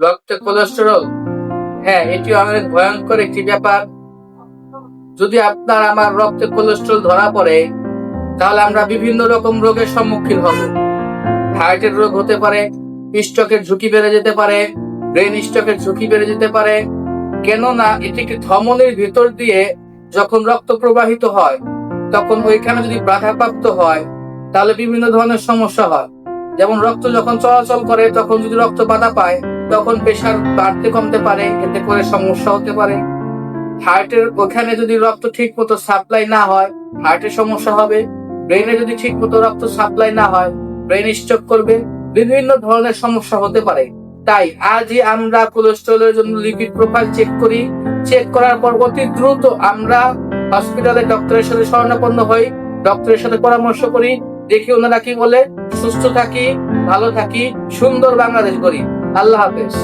রক্তে কোলেস্টেরল হ্যাঁ এটি অনেক ভয়ঙ্কর একটি ব্যাপার। যদি আপনার আমার রক্তে কোলেস্টেরল ধরা পড়ে, তাহলে আমরা বিভিন্ন রকম রোগের সম্মুখীন হব। হার্টের রোগ হতে পারে স্ট্রোকের ঝুঁকি বেড়ে যেতে পারে ব্রেন স্ট্রোকের ঝুঁকি বেড়ে যেতে পারে। কেননা এটি একটি ধমনির ভিতর দিয়ে যখন রক্ত প্রবাহিত হয়, তখন ওইখানে যদি বাধাপ্রাপ্ত হয়, তাহলে বিভিন্ন ধরনের সমস্যা হয়। যেমন রক্ত যখন চলাচল করে, তখন যদি রক্ত বাধা পায় তখন প্রেশার বাড়তে কমতে পারে, এতে করে সমস্যা হতে পারে। হার্টের ওখানে যদি রক্ত ঠিক মতো সাপ্লাই না হয়, হার্টের সমস্যা হবে। ব্রেনে যদি ঠিক মতো রক্ত সাপ্লাই না হয়, ব্রেন স্ট্রোক করবে, বিভিন্ন ধরনের সমস্যা হতে পারে। তাই আজই আমরা কোলেস্ট্রলের জন্য লিপিড প্রোফাইল চেক করি। চেক করার পর অতি দ্রুত আমরা হসপিটালে ডক্টরের সাথে শরণাপন্ন হই। ডক্টরের সাথে পরামর্শ করি। দেখি ওনারা কি বলে, সুস্থ থাকি, ভালো থাকি, সুন্দর বাংলাদেশ করি আল্লাহ হাফেজ।